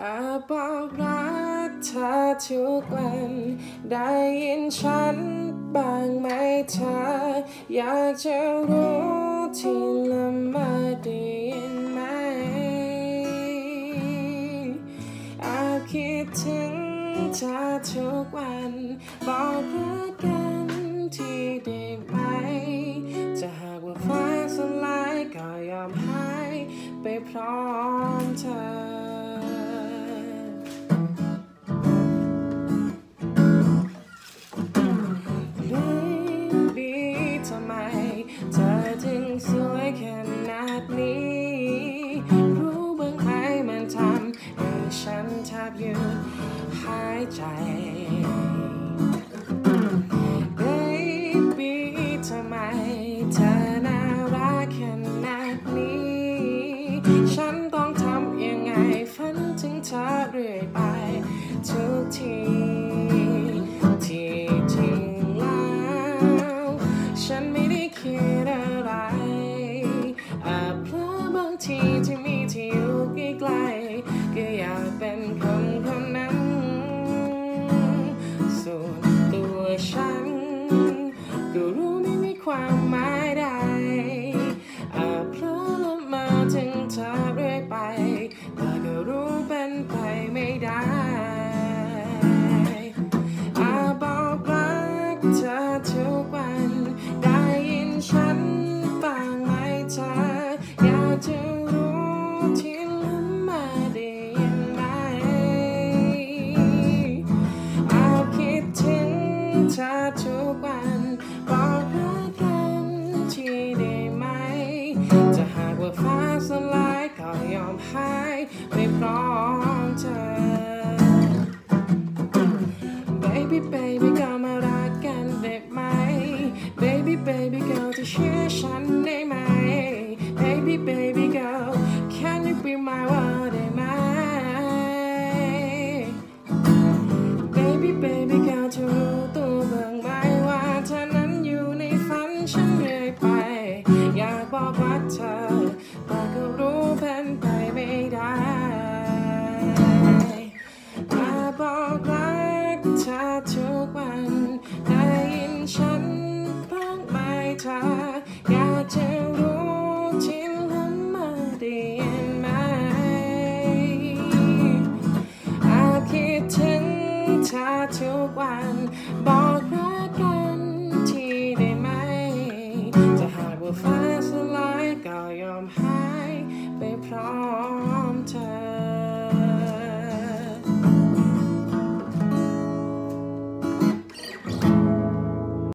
อาบอกรักเธอทุกวัน ได้ยินฉันบ้างไหมเธอ อยากจะรู้ที่ละมาได้ยินไหมอาคิดถึงเธอทุกวัน บอกรักกันที่ได้ไหม จะหากว่าฟ้าสลายก็ยอมหายไปพร้อมเธอ หายใจ Baby ทำไมเธอน่ารักขนาดนี้ ฉันต้องทำยังไงฝันถึงเธอเรื่อยไปทุกที ก็รู้ไม่มีความหมาย อ บอกรักเธอทุกวันได้ยินฉันบ้างไปเธออยากจะรู้ทิ้งล้ำมาได้ยินไหมอาคิดถึงเธอทุกวันบอกรักกันทีได้ไหม จะหากว่าฟ้าสลายก็ยอมหายไปพร้อม